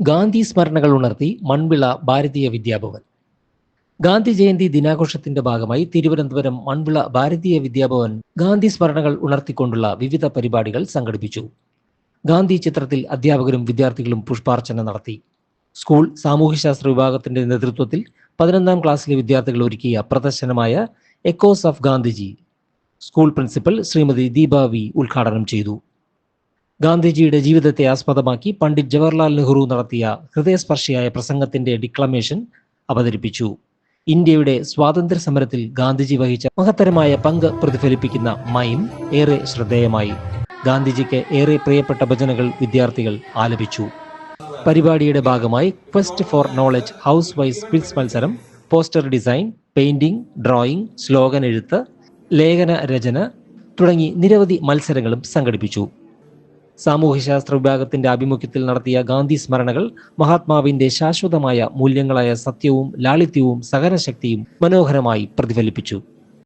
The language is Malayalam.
ഗാന്ധി സ്മരണകൾ ഉണർത്തി മൺവിള ഭാരതീയ വിദ്യാഭവൻ. ഗാന്ധി ജയന്തി ദിനാഘോഷത്തിന്റെ ഭാഗമായി തിരുവനന്തപുരം മൺവിള ഭാരതീയ വിദ്യാഭവൻ ഗാന്ധി സ്മരണകൾ ഉണർത്തിക്കൊണ്ടുള്ള വിവിധ പരിപാടികൾ സംഘടിപ്പിച്ചു. ഗാന്ധി ചിത്രത്തിൽ അധ്യാപകരും വിദ്യാർത്ഥികളും പുഷ്പാർച്ചന നടത്തി. സ്കൂൾ സാമൂഹ്യശാസ്ത്ര വിഭാഗത്തിന്റെ നേതൃത്വത്തിൽ പതിനൊന്നാം ക്ലാസ്സിലെ വിദ്യാർത്ഥികൾ ഒരുക്കിയ പ്രദർശനമായ echoes of Gandhiji school principal Shrimati Deepa V ഉദ്ഘാടനം ചെയ്തു. ഗാന്ധിജിയുടെ ജീവിതത്തെ ആസ്പദമാക്കി പണ്ഡിറ്റ് ജവഹർലാൽ നെഹ്റു നടത്തിയ ഹൃദയസ്പർശിയായ പ്രസംഗത്തിന്റെ ഡിക്ലമേഷൻ അവതരിപ്പിച്ചു. ഇന്ത്യയുടെ സ്വാതന്ത്ര്യ സമരത്തിൽ ഗാന്ധിജി വഹിച്ച മഹത്തരമായ പങ്ക് പ്രതിഫലിപ്പിക്കുന്ന മൈം ഏറെ ശ്രദ്ധേയമായി. ഗാന്ധിജിക്ക് ഏറെ പ്രിയപ്പെട്ട ഭജനകൾ വിദ്യാർത്ഥികൾ ആലപിച്ചു. പരിപാടിയുടെ ഭാഗമായി quest for knowledge house wise quiz മത്സരം poster design painting drawing slogan എഴുത്ത് ലേഖന രചന തുടങ്ങി നിരവധി മത്സരങ്ങളും സംഘടിപ്പിച്ചു. സാമൂഹ്യശാസ്ത്ര വിഭാഗത്തിന്റെ ആഭിമുഖ്യത്തിൽ നടത്തിയ ഗാന്ധി സ്മരണകൾ മഹാത്മാവിന്റെ ശാശ്വതമായ മൂല്യങ്ങളായ സത്യവും ലാളിത്യവും സഹനശക്തിയും മനോഹരമായി പ്രതിഫലിപ്പിച്ചു.